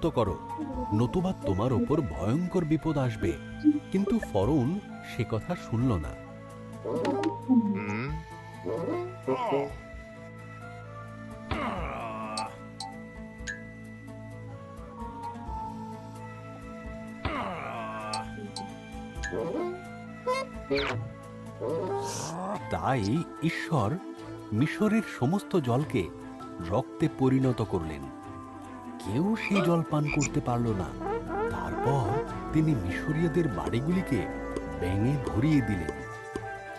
মুক্ত করো। নতুবা তোমার ওপর ভয়ঙ্কর বিপদ আসবে। কিন্তু ফরুন সে কথা শুনল না। তাই ঈশ্বর মিশরের সমস্ত জলকে রক্তে পরিণত করলেন। কেউ সেই জল পান করতে পারল না। তারপর তিনি মিশরীয়দের বাড়িগুলিকে ব্যাঙে ভরিয়ে দিলেন।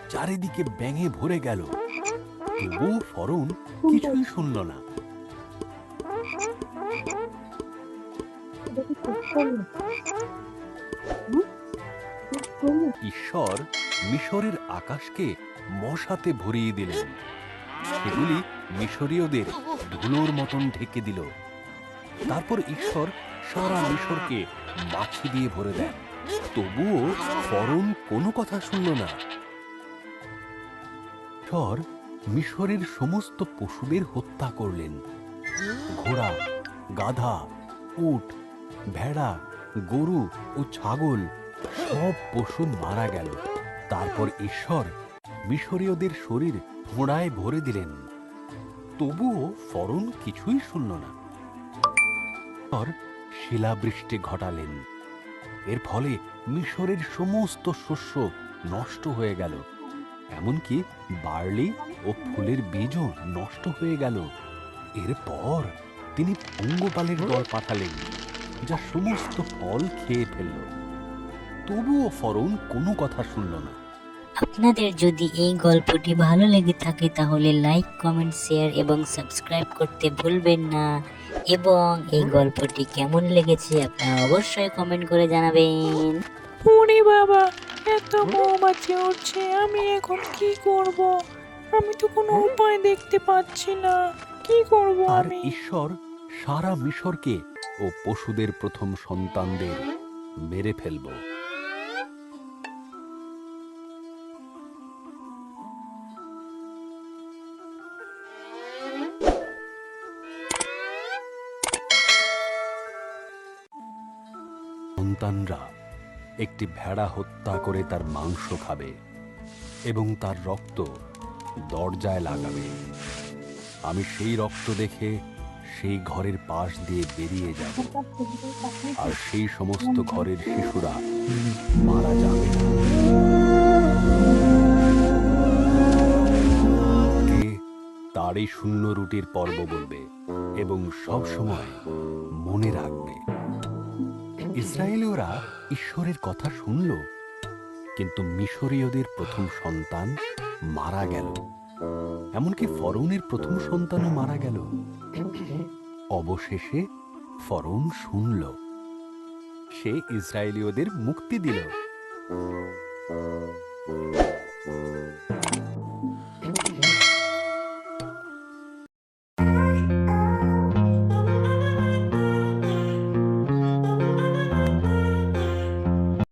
চারিদিকে ব্যাঙে ভরে গেল। তবুও ফরন কিছুই শুনল না। ঈশ্বর মিশরের আকাশকে মশাতে ভরিয়ে দিলেন। সেগুলি মিশরীয়দের ধুলোর মতন ঢেকে দিল। তারপর ঈশ্বর সারা মিশরকে মাছি দিয়ে ভরে দেন। তবুও ফরন কোনো কথা শুনল না। ঈশ্বর মিশরের সমস্ত পশুদের হত্যা করলেন। ঘোড়া, গাধা, উট, ভেড়া, গরু ও ছাগল সব পশু মারা গেল। তারপর ঈশ্বর মিশরীয়দের শরীর ফোঁড়ায় ভরে দিলেন। তবুও ফরন কিছুই শুনল না। শিলাবৃষ্টি ঘটালেন। এর ফলে মিশরের সমস্ত শস্য নষ্ট হয়ে গেল। এমনকি বার্লি ও ফুলের বীজও নষ্ট হয়ে গেল। এরপর তিনি পঙ্গপালের দল পাঠালেন, যা সমস্ত ফল খেয়ে ফেলল। তবুও ফরন কোনো কথা শুনল না। আপনাদের যদি এই গল্পটি ভালো লেগে থাকে তাহলে লাইক কমেন্ট শেয়ার এবং সাবস্ক্রাইব করতে ভুলবেন না। এবং এই গল্পটি কেমন লেগেছে আপনারা অবশ্যই কমেন্ট করে জানাবেন। ওরে বাবা এত মৌমাছি উঠছে আমি এখন কি করব? আমি তো কোনো উপায় দেখতে পাচ্ছি না। কি করব আর আমি? ঈশ্বর সারা মিশরকে ও পশুদের প্রথম সন্তানদের মেরে ফেলব। সন্তানরা একটি ভেড়া হত্যা করে তার মাংস খাবে এবং তার রক্ত দরজায় লাগাবে আমি সেই রক্ত দেখে সেই ঘরের পাশ দিয়ে বেরিয়ে যাব আর সেই সমস্ত ঘরের শিশুরা মারা যাবে। কে তারই শূন্য রুটির পর্ব বলবে এবং সব সময় মনে রাখবে ইসরায়েলীয়রা ঈশ্বরের কথা শুনল, কিন্তু মিশরীয়দের প্রথম সন্তান মারা গেল। এমনকি ফরৌনের প্রথম সন্তানও মারা গেল। অবশেষে ফরৌন শুনল। সে ইসরায়েলীয়দের মুক্তি দিল।